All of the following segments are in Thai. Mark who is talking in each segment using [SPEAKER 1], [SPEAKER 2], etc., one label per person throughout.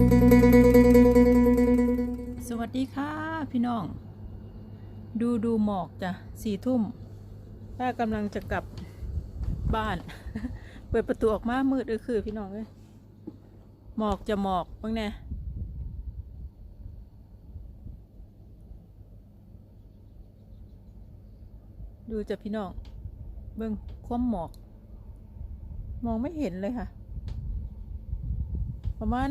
[SPEAKER 1] สวัสดีค่ะพี่น้อง ดูดูหมอกจ้ะสี่ทุ่มป้ากำลังจะกลับบ้าน เปิดประตูออกมามืดเลยคือพี่น้องเลยหมอกจะหมอกบ้างแน่ดูจ้ะพี่น้อง เบื้องคว่มหมอก มองไม่เห็นเลยค่ะ ประมาณ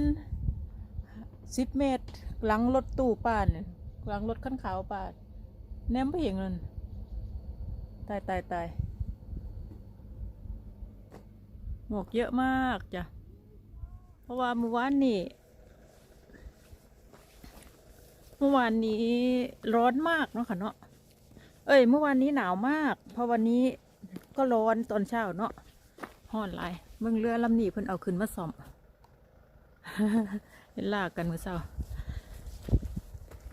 [SPEAKER 1] สิบเมตร หลังรถตู้ป้านเนี่ยหลังรถขั้นขาวป้านแนมไปเห็นเงินตายตายตายหมอกเยอะมากจ้ะ เพราะว่าเมื่อวานนี้เมื่อวานนี้ร้อนมากเนาะค่ะเนาะ เอ้ย เมื่อวานนี้หนาวมาก เพราะวันนี้ก็ร้อนตอนเช้าเนาะห้อนลายเบิ่งเรือลำนี้เพิ่นเอาขึ้นมาซ่อม เห็นลากกันเมื่อเช้า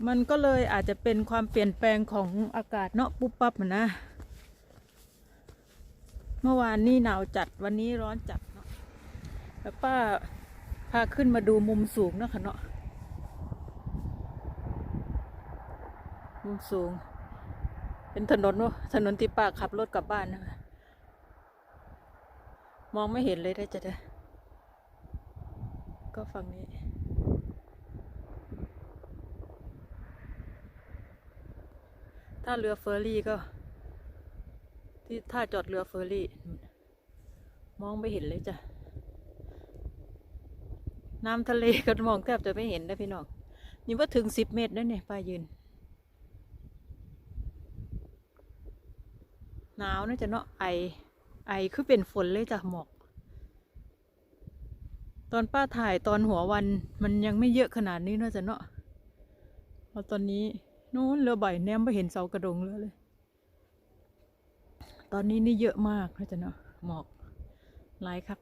[SPEAKER 1] มันก็เลยอาจจะเป็นความเปลี่ยนแปลงของอากาศเนาะปุ๊บปั๊บมันนะ เมื่อวานนี้หนาวจัดวันนี้ร้อนจัดเนาะแล้วป้าพาขึ้นมาดูมุมสูงเนาะค่ะเนาะมุมสูง เป็นถนนวะถนนที่ป้าขับรถกลับบ้านนะคะมองไม่เห็นเลยได้จะได้ก็ฝั่งนี้ ถ้าเรือเฟอร์รี่ก็ ที่ท่าจอดเรือเฟอร์รี่ มองไม่เห็นเลยจ้ะ น้ำทะเลก็มองแทบจะไม่เห็นได้พี่น้อง นี่ว่าถึงสิบเมตรแล้วเนี่ยป้ายืน หนาวนะจะเนาะไอ ไอคือเป็นฝนเลยจ้ะหมอก ตอนป้าถ่ายตอนหัววันมันยังไม่เยอะขนาดนี้เนาะจ้ะเนาะพอตอนนี้ นู้นเรือใบแนมไปเห็นเสากระดงเรือเลย ตอนนี้นี่เยอะมากนะจ๊ะเนาะหมอกหลายครับ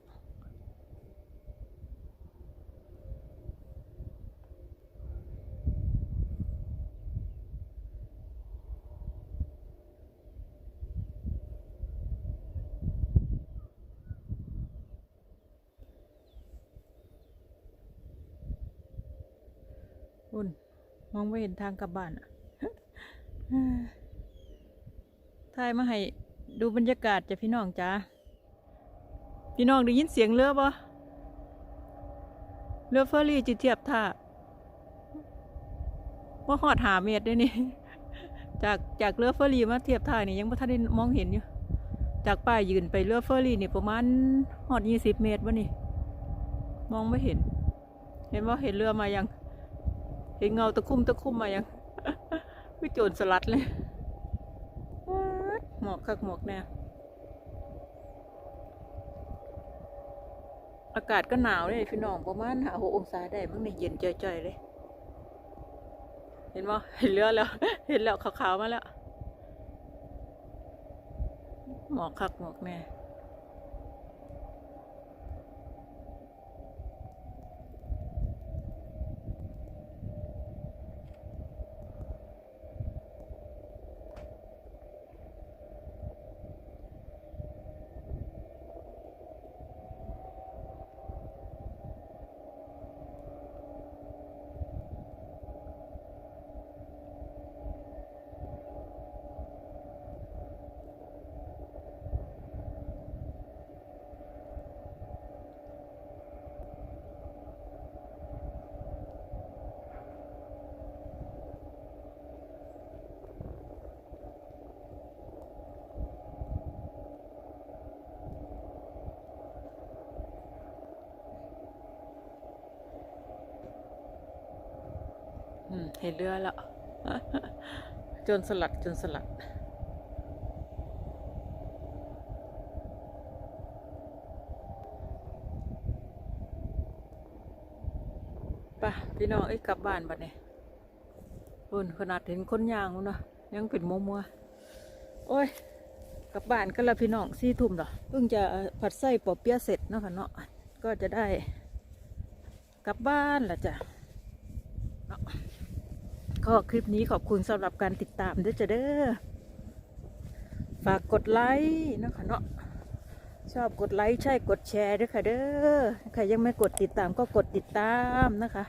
[SPEAKER 1] อุ่นมองไม่เห็นทางกลับบ้านอะ ถ่ายมาให้ดูบรรยากาศจ้ะพี่น้องจ้าพี่น้องได้ยินเสียงเรือปะเรือเฟอร์รี่จิเทียบท่าว่าหอดหาเมตรด้วยนี่ จากจากเรือเฟอร์รี่มาเทียบท่านี่ยังไม่ทันได้มองเห็นอยู่ จากป้ายยืนไปเรือเฟอร์รี่นี่ประมาณหอดยี่สิบเมตรวะนี่ มองไม่เห็น เห็นว่าเห็นเรือมายัง เห็นเงาตะคุ่มตะคุ่มมายัง วิโจรสลัดเลยหมอกคักหมอกแน่อากาศก็หนาวเลยพี่น้องประมาณหาหกองศาได้มั้งเนี่ยเย็นจ่อยๆเลย เห็นบ่เห็นเรือแล้ว เห็นแล้วขาวๆมาแล้ว หมอกคักหมอกแน่ เห็นเรือแล้ว จนสลัดจนสลัด ปะพี่น้องเอ้กลับบ้านบัดนี้คุนขนาดเห็นคนยางแล้วเนะยังเป็นมัวมัวโอ้ยกลับบ้านก็แล้วพี่น้องสี่ทุ่มเหรอเพิ่งจะผัดไส้ปอเปี๊ยะเสร็จเนาะค่ะเนาะก็จะได้กลับบ้านละจ้ะ ก็คลิปนี้ขอบคุณสำหรับการติดตามด้วยจ้ะเด้อ ฝากกดไลค์นะคะเนาะ ชอบกดไลค์ใช่กดแชร์ด้วยค่ะเด้อ ใครยังไม่กดติดตามก็กดติดตามนะคะ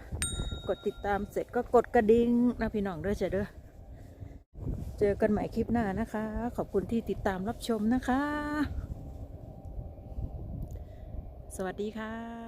[SPEAKER 1] กดติดตามเสร็จก็กดกระดิ่งนะพี่น้องด้วยจ้ะเด้อ เจอกันใหม่คลิปหน้านะคะ ขอบคุณที่ติดตามรับชมนะคะ สวัสดีค่ะ